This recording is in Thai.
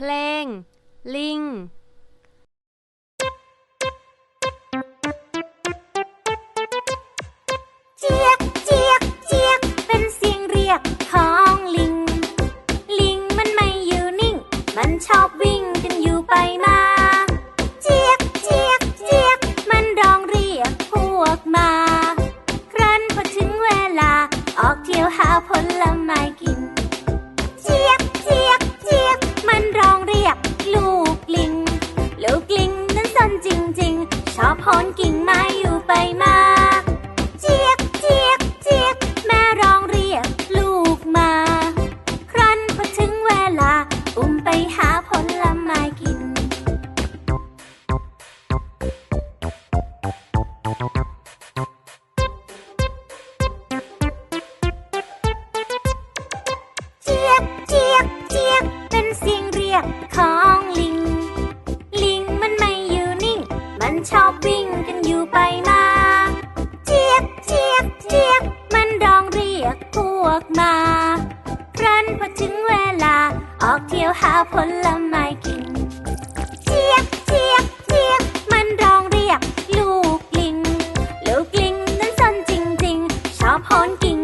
เพลง ลิงเจี๊ยกเจี๊ยกเจี๊ยกเป็นเสียงเรียกของลิง ลิงมันไม่อยู่นิ่ง มันชอบ กิ่งไม้อยู่ไปมา เจี๊ยกเจี๊ยกเจี๊ยกแม่ร้องเรียกลูกมา ครั้นพอถึงเวลา อุ้มไปหาผลไม้กิน เจี๊ยกเจี๊ยกเจี๊ยกเป็นเสียงเรียกของ วิ่งกันอยู่ไปมา เจี๊ยบเจี๊ยบเจี๊ยบมันร้องเรียกพวกมารันพอถึงเวลา ออกเที่ยวหาผลไม้กิน เจี๊ยบเจี๊ยบเจี๊ยบมันร้องเรียก ลูกลิง ลูกลิงนั้นสนจริงๆ ชอบโหกิ่ง